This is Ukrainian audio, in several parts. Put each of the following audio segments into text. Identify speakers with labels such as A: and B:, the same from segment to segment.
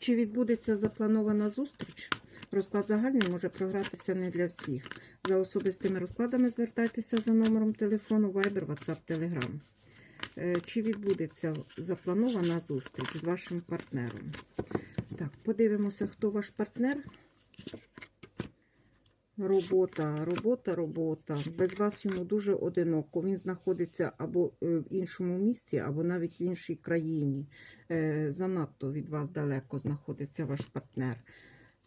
A: Чи відбудеться запланована зустріч? Розклад загальний може програтися не для всіх. За особистими розкладами звертайтеся за номером телефону Viber, WhatsApp, Telegram. Е, Чи відбудеться запланована зустріч з вашим партнером? Так, подивимося, хто ваш партнер. Робота, робота, робота. Без вас йому дуже одиноко. Він знаходиться або е, в іншому місці, або навіть в іншій країні. Е, Занадто від вас далеко знаходиться ваш партнер.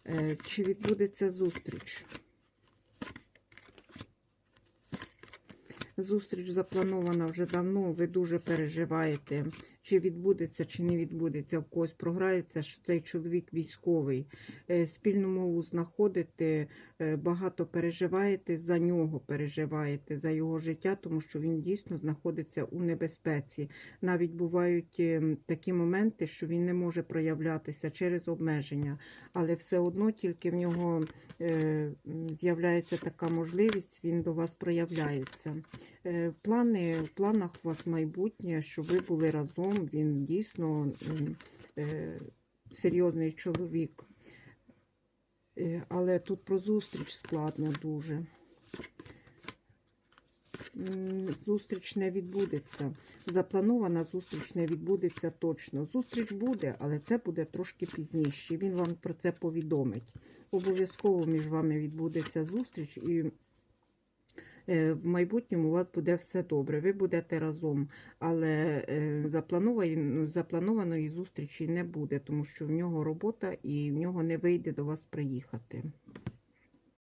A: Е, Чи відбудеться зустріч? Зустріч запланована вже давно. Ви дуже переживаєте, чи відбудеться, чи не відбудеться. В когось програється, що цей чоловік військовий. Е, Спільну мову знаходите, е, багато переживаєте за нього, переживаєте за його життя, тому що він дійсно знаходиться у небезпеці. Навіть бувають е, такі моменти, що він не може проявлятися через обмеження, але все одно тільки в нього з'являється така можливість, він до вас проявляється. Плани, в планах у вас майбутнє, щоб ви були разом. Він дійсно е, серйозний чоловік. Е, Але тут про зустріч складно дуже. Зустріч не відбудеться. Запланована зустріч не відбудеться точно. Зустріч буде, але це буде трошки пізніше. Він вам про це повідомить. Обов'язково між вами відбудеться зустріч, і в майбутньому у вас буде все добре. Ви будете разом, але е, запланованої, запланованої зустрічі не буде, тому що в нього робота і в нього не вийде до вас приїхати.